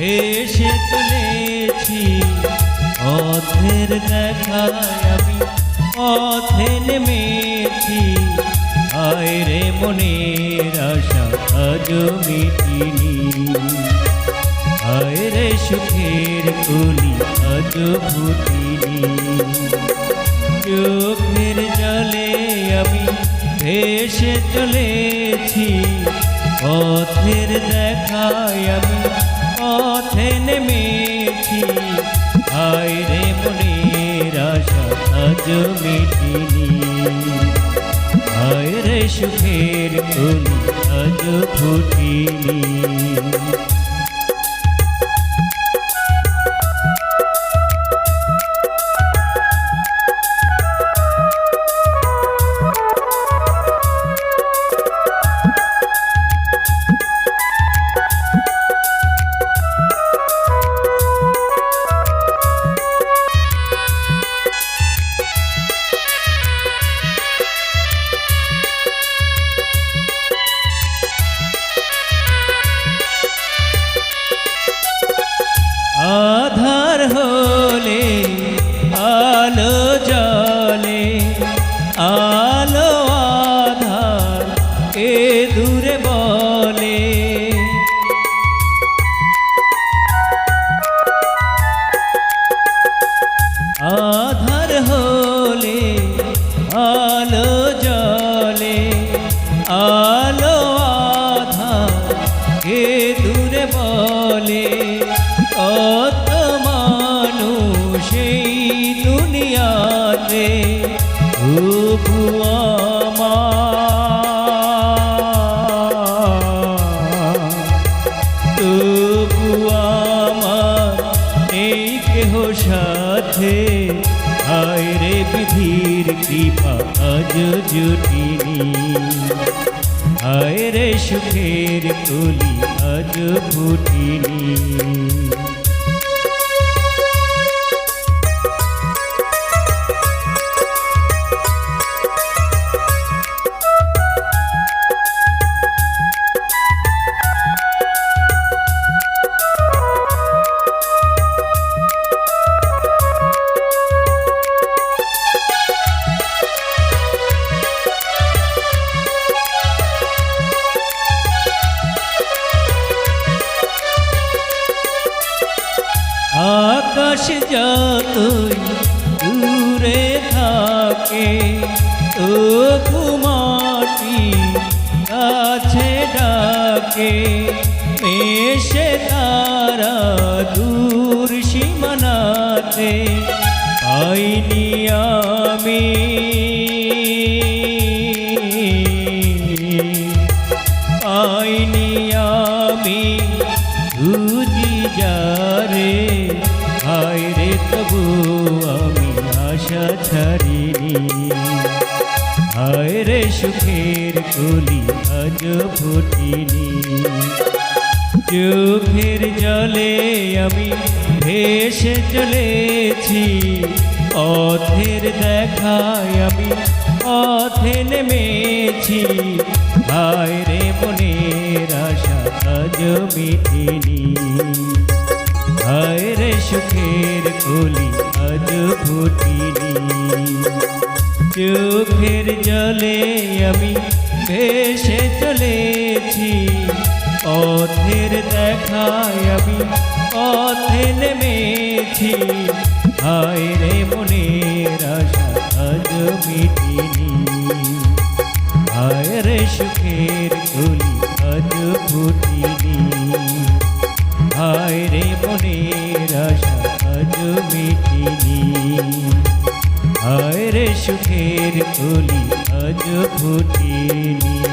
এসে চলেছি অধের দেখায় আমি অধে নেমেছি আয় রে মনের আশা আজ মিটিনি। আয় রে সুখের কলি আজ ভুটিনি চোখের জলে আমি ভেসে চলেছি পথের দেখায় আমি পথে নেমেছি। আয় রে মনের আশা, আজ মিটিনি। হায় রে সুখের কলি আজ ফুটিনি। আধার হলে, আলো জলে আলো আধার এ দূরে বলে। আধার হলে, আলো জলে আলো আধার কে দুনিয়াতে তবু আমার তবু আমার এই কেহ সাথে হায় রে বিধির কৃপা আজ জুটিনি হায় রে সুখের কলি আজ ফুটিনি আকাশ যতই দূরে থাকে ও ঘুমাটি কাছে ডাকে। মেশে তারা দূর সীমানাতে বুঝি যারে, হায় রে তবু আমি আশা ছাড়িনি। হায় রে সুখের কলি আজ ফুটিনি। চোখের জলে আমি ভেসে চলেছি, পথের দেখায় আমি পথে নেমেছি। হায় মিটিনি হায় রে সুখের কলি আজ ফুটিনি চোখের জলে আমি ভেসে চলেছি পথের দেখায় আমি পথে নেমেছি হায় রে মনের আশা আজ মিটিনি হায় রে সুখের কলি সুখের কলি আজ ফুটিনি।